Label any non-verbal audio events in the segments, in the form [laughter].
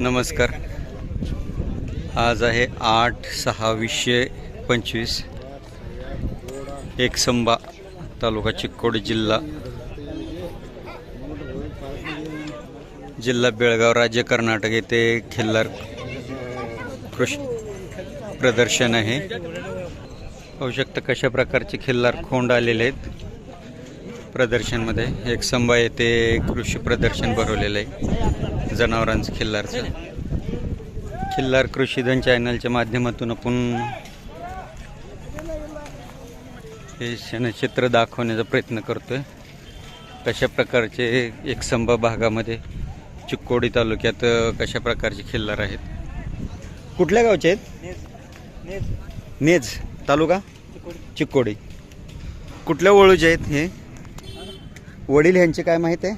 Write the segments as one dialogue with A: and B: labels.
A: नमस्कार. आज आहे आठ सहा वीसशे पंचवीस. एकसंबा तालुका चिक्कोड जिल्हा. जिल्हा बेळगाव राज्य कर्नाटक येथे खिल्लार कृषी प्रदर्शन आहे. पाहू शकता कशा प्रकारचे खिल्लार खोंड आलेले आहेत? प्रदर्शनमध्ये. एक संभा येथे कृषी प्रदर्शन भरवलेलं आहे. जनावरांचं खिल्लारचं. खिल्लार कृषीधन चॅनलच्या माध्यमातून आपण हे क्षणचित्र दाखवण्याचा प्रयत्न करतोय. कशा प्रकारचे एक संभा भागामध्ये चिक्कोडी तालुक्यात कशा प्रकारचे खिल्लार आहेत? कुठल्या गावचे आहेत? नेज. तालुका? चिक्कोडी. कुठल्या ओळूचे आहेत हे? वडील ह्यांचे काय माहीत आहे?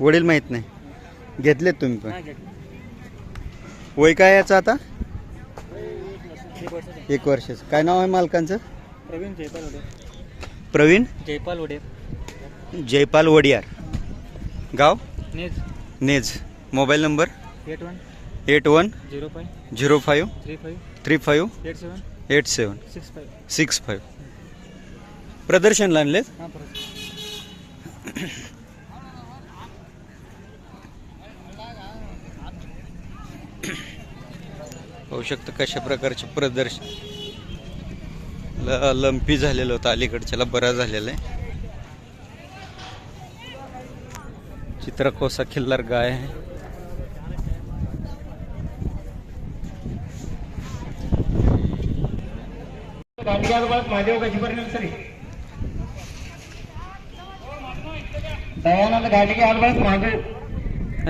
A: वडील माहीत नाही. घेतलेत तुम्ही पण. वय काय याचं आता? एक वर्षाचं. काय नाव आहे मालकांचं?
B: प्रवीण जयपाल वडे.
A: प्रवीण?
B: जयपाल वडे.
A: जयपाल वडियार. गाव?
B: Nej.
A: Nej. Mobile number?
B: Eight one.
A: Eight one.
B: Zero five
A: zero five.
B: Three five.
A: Three five.
B: Eight seven.
A: Eight seven.
B: Six five.
A: Six five. प्रदर्शनला आणलेत? होऊ शकतं कशा प्रकारचे प्रदर्शन. ल- लंपी झालेलं होतं अलीकडच्याला बरा झालेला आहे. चित्रकोसा खिल्लार गाय आहे.
B: महादेव गजीपर्यंत सरी दयानंद घाटगे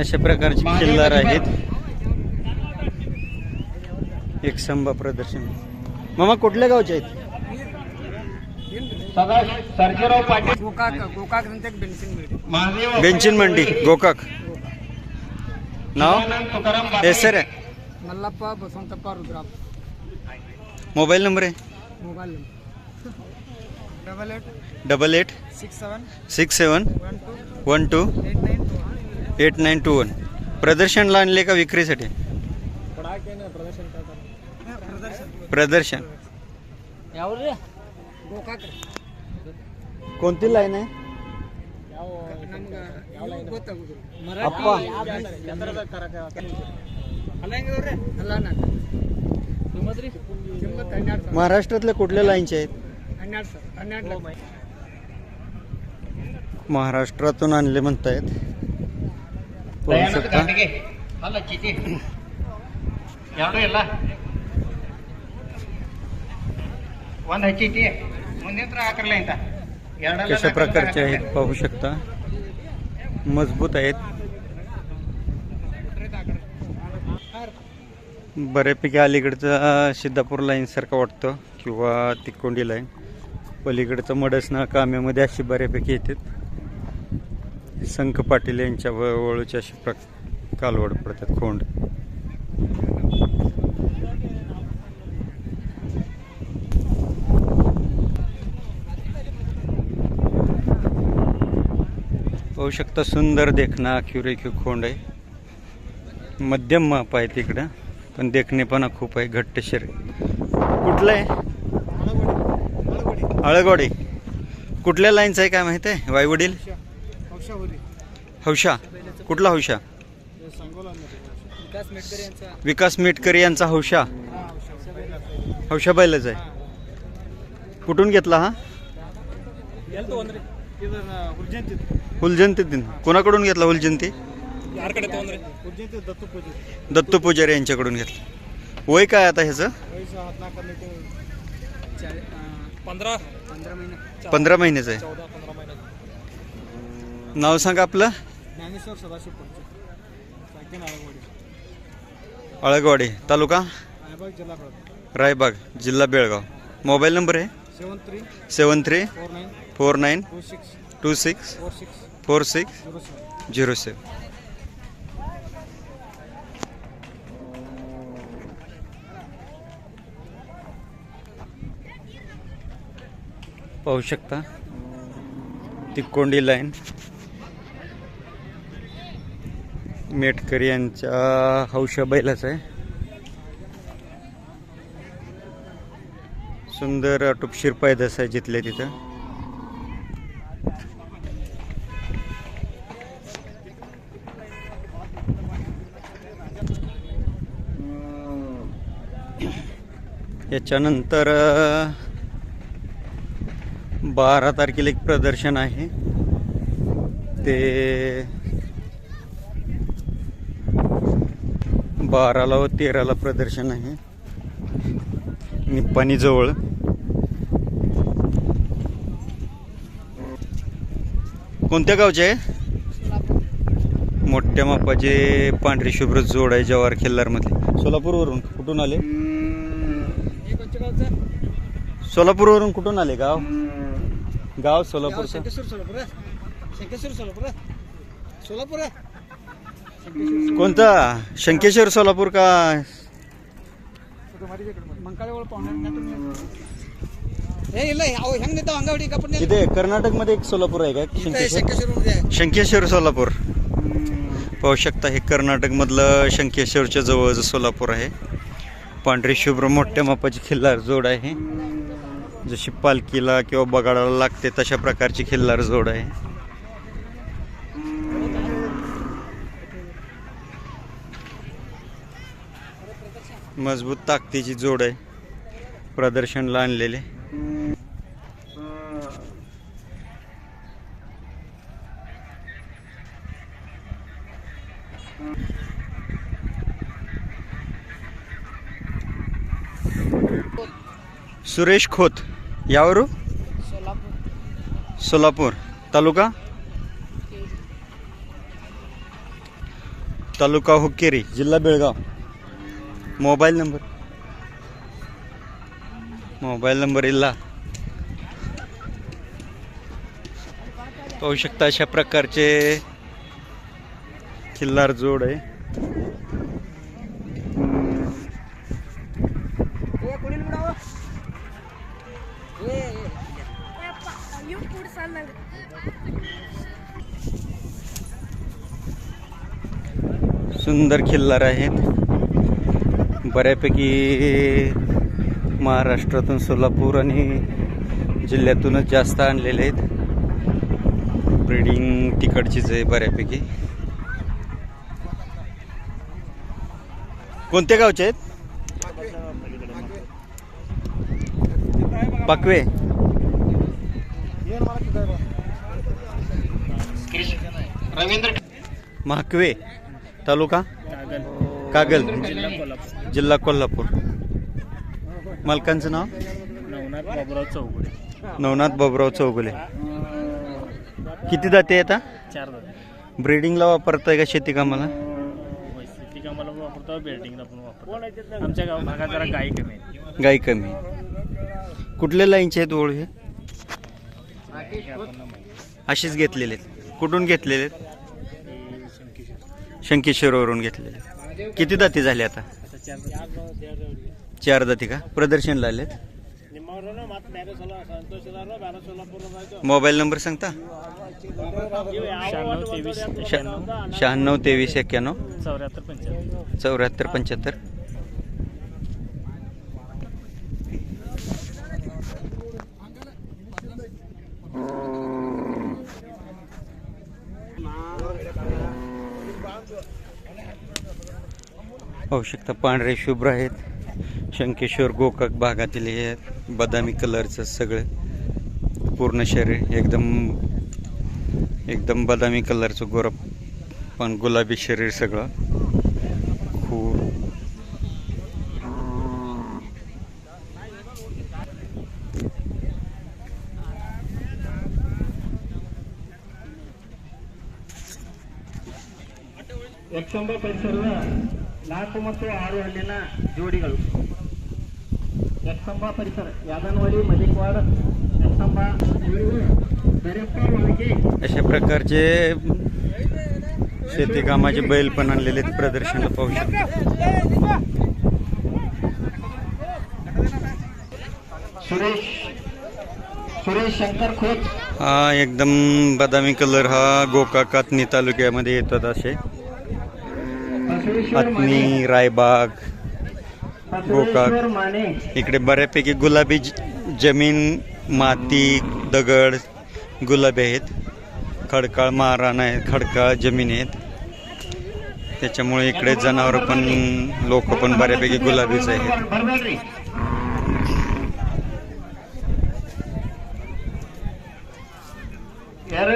A: अशा प्रकारचे
B: गजीबाई.
A: आहेत. एक संभा प्रदर्शन. मामा कुठल्या गावचे आहेत?
B: सर्जेराव पाटील.
C: गोकाक गोकाक
A: बेंचिन मंडी. गोकाक. नाव? Tukaram sir
C: Mallappa Basavantappa Rudrap.
A: Mobile number आहे?
C: Mobile
A: number. [laughs] Double
C: eight. Double
A: eight. Six
C: seven. One two.
A: Eight nine two one. प्रदर्शनला आणले का विक्रीसाठी?
C: प्रदर्शन.
A: कोणती लाईन आहे? महाराष्ट्रातल्या कुठल्या लाईनच्या आहेत? महाराष्ट्रातून आणले म्हणतायत. पाहू शकता. कशा प्रकारचे आहेत पाहू शकता. मजबूत आहेत. बऱ्यापैकी अलीकडचा सिद्धापूर लाईनसारखा वाटतं किंवा तिकोंडी लाईन पलीकडचं मडसना कामेमध्ये अशी बऱ्यापैकी येतात. संख पाटील यांच्या व- वळूची अशी प्र कालवड पडतात खोंड. पाहू शकता सुंदर देखना रेखीव खोंड आहे. मध्यम माप आहे तिकडं पण देखणेपणा खूप आहे घट्ट शरीर कुठलं आहे? आळगवाडी. कुठल्या लाईनचं आहे काय माहिती आहे? वाईवडील? हौशा? कुठला हौशा?
C: विकास मेटकर यांचा
A: विकास मेटकरी यांचा हौशा? हौशा बैलच आहे. कुठून घेतला हा? हुलजंती दिन कोणाकडून घेतला हुलजंती? दत्तू पुजारी यांच्याकडून घेतला. वय काय आता ह्याचं?
C: पंधरा. पंधरा महिने
A: पंधरा महिन्याचं. आहे नाव सांगा आपलं?
C: ज्ञानेश्वर सदाशिव
A: अळगवाडी तालुका?
C: रायबाग जिल्हा कळत
A: रायबाग जिल्हा बेळगाव. मोबाईल नंबर आहे? Seven three
C: seven three
A: four nine
C: four nine
A: two six
C: two six
A: four six
C: four six
A: zero seven. पाहू शकता? तिकोंडी लाईन. मेटकर यांच्या हौशा बैलाचा आहे. सुंदर टुपशीर पायदास आहे जिथले तिथं. याच्यानंतर बारा तारखेला एक प्रदर्शन आहे. ते बाराला व तेराला प्रदर्शन आहे. निप्पाणीजवळ कोणत्या गावचे? आहे मोठ्या मापाचे पांढरी शुभ्र जोड आहे जवाहर खिल्लारमधले सोलापूरवरून कुठून आले? सोलापूरवरून कुठून आले गाव? गाव
C: सोलापूर सोलापूर सोलापूर सोलापूर. आहे.
A: कोणता? शंकेश्वर सोलापूर का? इथे कर्नाटकमध्ये एक सोलापूर आहे का? शंकेश्वर? सोलापूर. पाहू शकता हे कर्नाटक मधलं शंकेश्वरच्या जवळचं सोलापूर आहे. पांढरी शुभ्र मोठ्या मापाची खिल्लार जोड आहे. जशी पालखीला किंवा बगाडाला लागते तशा प्रकारची खिल्लार जोड आहे. मजबूत ताकदीची जोड आहे. प्रदर्शनला आणलेले. सुरेश खोत यावरू?
C: सोलापूर.
A: सोलापूर तालुका तालुका हुक्केरी. जिल्हा Belgaum. Mobile number mobile number इल्ला पाहू शकता अशा प्रकारचे खिल्लार जोड आहे
C: ಏ ಕುಡಿಲ್ ಬಿಡವ ಏ
D: ಇವ್ ಕೂಡ ಸಣ್ಣ
A: सुंदर खिल्लार आहेत बऱ्यापैकी महाराष्ट्रातून सोलापूर आणि जिल्ह्यातूनच जास्त आणलेले आहेत. ब्रीडिंग तिकडचीच आहे बऱ्यापैकी. कोणत्या गावचे आहेत? पाकवे.
B: रवींद्र
A: महाकवे तालुका? कागल. जिल्हा कोल्हापूर. मालकांचं नाव?
C: नवनाथ बाबुराव चौगुडे
A: नवनाथ बाबुराव चौगुले. किती जाते आता
C: चार जाते.
A: ब्रीडिंगला वापरताय का शेती कामाला
C: शेती कामाला वापरतो पण वापरतो. आमच्या गाव भागात जरा गाई कमी आहे
A: गाई कमी. कुठल्या लाईनचे आहेत ओळ हे? अशीच घेतलेले आहेत. कुठून घेतलेले आहेत? शंकेश्वरवरून घेतलेले आहेत. किती दाती झाले आता? चार दाती का? प्रदर्शनला आलेत मोबाईल नंबर सांगता?
C: शहाण्णव तेवीस
A: शा- शहाण्णव तेवीस एक्क्याण्णव.
C: चौऱ्याहत्तर पंच्याहत्तर.
A: पाहू शकता पांढरे शुभ्र आहेत. शंकेश्वर गोकाक भागातील हे बदामी कलरचं सगळं पूर्ण शरीर एकदम एकदम बदामी कलरचं गोरा पण गुलाबी शरीर सगळं. खूप.
B: एक ನಾಲ್ಕು ಮತ್ತು ಆರು ಹಣ್ಣಿನ ಜೋಡಿಗಳು ಎಕ್ಸಂಬ ಪರಿಸರ ಯಾದನವಾಡಿ ಮಲಿಕವಾಡ ಎಕ್ಸಂಬ ದರೆಪ್ಪ ಒಳಗೆ
A: अशा प्रकारचे शेती कामाचे बैल पण आणलेले आहेत प्रदर्शनाला पाहू शकता
B: सुरेश सुरेश शंकर खोत
A: हा एकदम बदामी कलर हा गोकाकातनी तालुक्यामध्ये येतात असे पत्नी रायबाग
B: गोकाक.
A: इकडे बऱ्यापैकी गुलाबी जमीन माती दगड गुलाबी आहेत. खडकाळ माराण आहेत खडकाळ जमीन आहेत. त्याच्यामुळे इकडे जनावरं पण लोक पण बऱ्यापैकी गुलाबीच आहेत.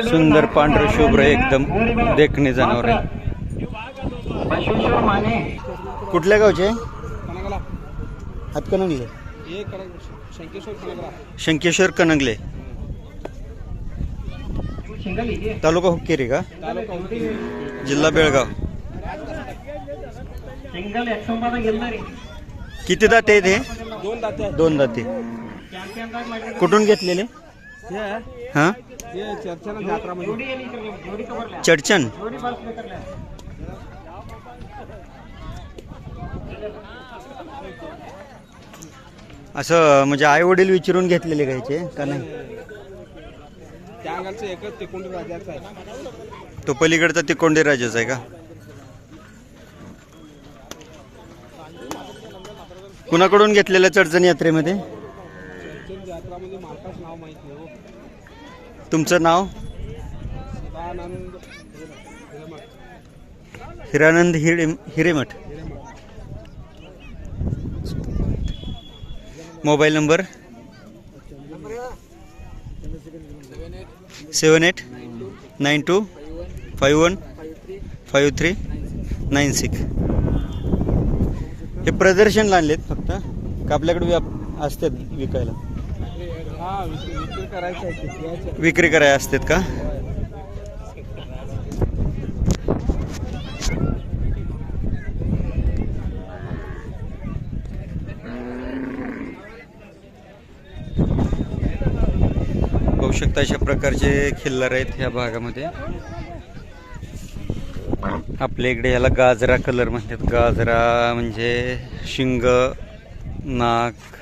A: सुंदर पांढरं शुभ्र एकदम देखणे जनावर आहे
B: बसवेश्वर माने.
A: कुठल्या गावचे? हातकनंगले शंकेश्वर कनंगले तालुका हुक्केरी का? जिल्हा बेळगाव. किती दाते ते दोन दाते कुठून घेतलेले? हा
B: चर्चन
A: असं म्हणजे आई वडील विचारून घेतलेले घ्यायचे का नाही?
E: त्या अंगाचं एकच तिकोंड राजाचं आहे.
A: तो पलीकडचा तिकोंडे राजाचा आहे का? कुणाकडून घेतलेल्या चडचण यात्रेमध्ये?
E: हो.
A: तुमचं नाव? Hiranand Hire Hiremath. Mobile number? Seven eight nine two five one five three nine six. हे प्रदर्शनला आणलेत फक्त का आपल्याकडे व्याप असतात विकायला?
E: हा विक्री
A: करायला असतात का? शकता अशा प्रकारचे खिल्लर आहेत ह्या भागामध्ये. आपल्या इकडे याला गाजरा कलर म्हणतात. गाजरा म्हणजे शिंग नाक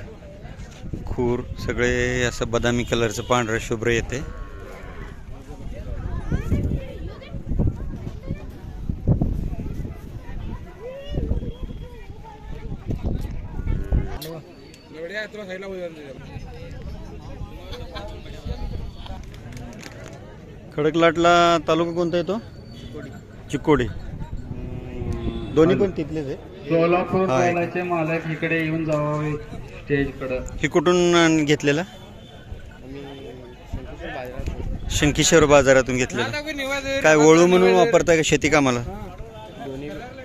A: खूर सगळे असं बदामी कलरचं पांढरं शुभ्र येते. खडकलाटला तालुका कोणता येतो? चिकोडी. दोन्ही पण तिथलेच आहे.
F: सोलापूर
A: हाय.
F: बैलाचे मालक इकडे येऊन जावावे स्टेजकडे
A: हे कुठून घेतलेला? शंकेश्वर बाजारातून घेतलेला. काय वळू म्हणून वापरताय का शेती कामाला?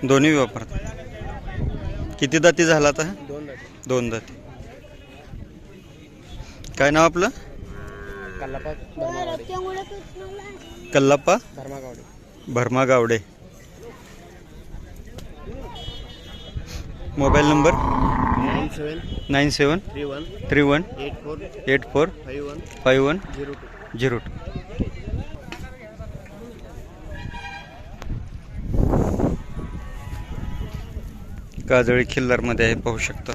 A: दोन्ही. वापरताय. किती दाती झाला आता? हा?
E: दोन
A: दाती. काय नाव आपलं?
E: Kallappa?
A: Bharma Gawade
E: mobile number?
A: Nine seven
E: nine seven
A: three one
E: eight four
A: eight four
E: five one
A: zero two. काजळी खिल्लारमध्ये आहे पाहू शकता.